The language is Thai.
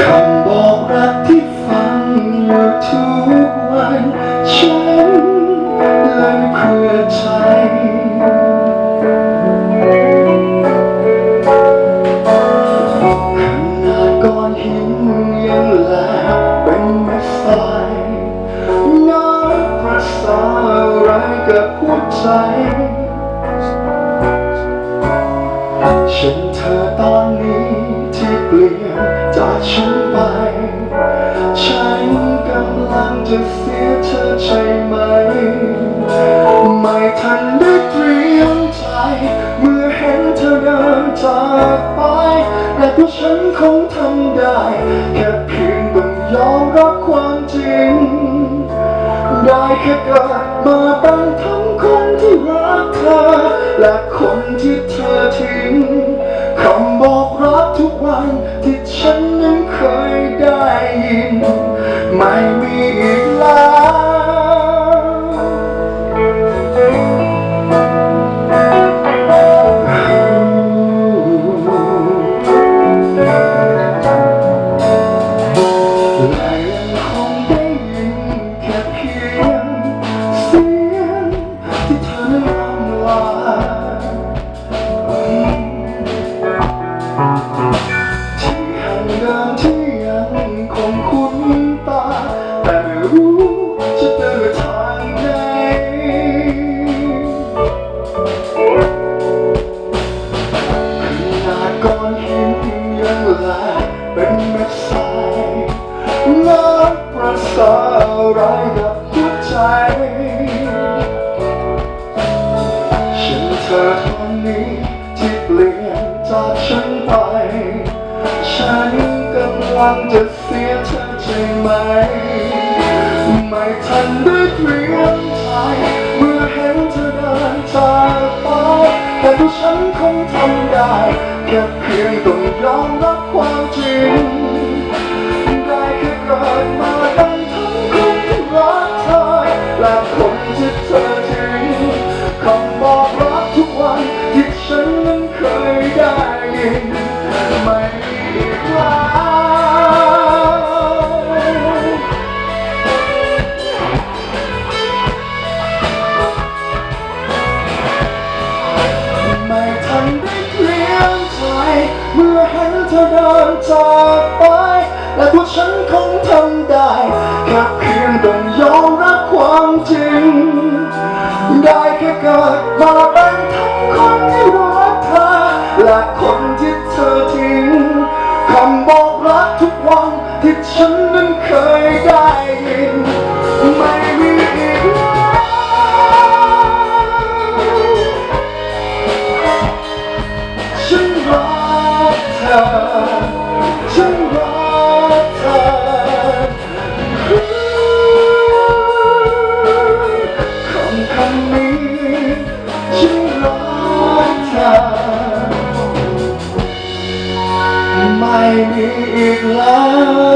คำบอกรักที่ฟังอยู่ทุกวัน ฉันเลยเพื่อใจ ขนาดก้อนหินยังแหลกเป็นเม็ดทรายนับประสาอะไรกับหัวใจ ตอนนี้ที่เปลี่ยนจากฉันไป ฉันกำลังจะเสียเธอใช่ไหม ไม่ทันได้เตรียมใจ เมื่อเห็นเธอเดินจากไป และตัวฉันคงทำได้ แค่เพียงต้องยอมรับความจริง ได้แค่เกิดมาเป็นทั้งคนที่รักเธอ และคนที่เธอทิ้ง ที่แห่งเดิมที่ยังคงคุ้นตา แต่ไม่รู้จะเดินทางไหนขนาดก้อนหินยังแหลกเป็นเม็ดทรายนับประสาอะไรกับหัวใจ ฉันกำลังจะเสียเธอใช่ไหม ไม่ทันได้เตรียม นคงทำได้แค่เพียงต้องยอมรับความจริง ได้แค่เกิดมาเป็นทั้งคนที่รักเธอ และคนที่เธอทิ้งคำบอกรักทุกวันที่ฉัน อีกแล้ว